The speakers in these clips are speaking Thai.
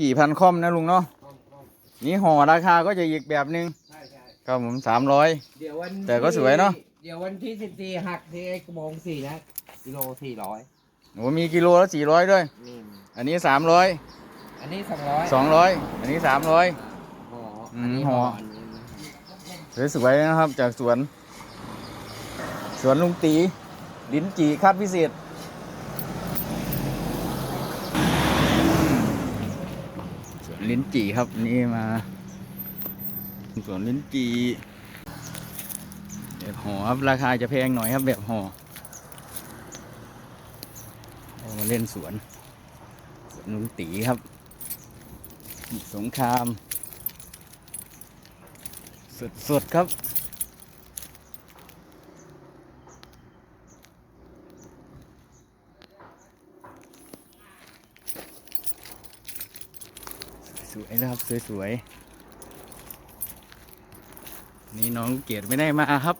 กี่พันคอมนะลุงเนาะคอมคอมนี่ห่อราคาก็จะอีกแบบหนึงใช่ใช่ครับผมสามร้อย เดี๋ยววันแต่ก็สวยเนอะ เดี๋ยววันที่สิบสี่หักที่ไอ้กระบองสี่นะกิโลสี่ร้อยโอ้มีกิโลละสี่ร้อยด้วย นี่อันนี้สามร้อยอันนี้สองร้อยสองร้อยอันนี้สามร้อย ห่ออืมอันนี้ห่ห่อออันนี้สวยๆนะครับจากสวน สวนลุงตี ลิ้นจีคัดพิเศษสวน ลิ้นจี่ครับนี่มาสวนลิ้นจี่แบบห่อครับราคาจะแพงหน่อยครับแบบห่อเอมาเล่นสวนสวนลุงตีครับ สงครามสดๆครับ สวยๆนะครับสวยๆนี่น้องเกียรติไม่ได้มาครับ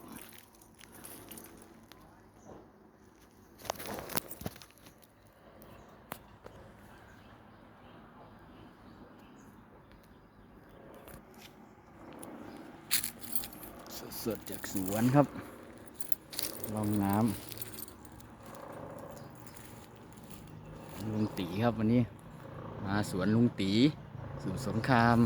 สดๆจากสวนครับลองน้ำลุงตีครับวันนี้ มาสวนลุงตี สวนสงคราม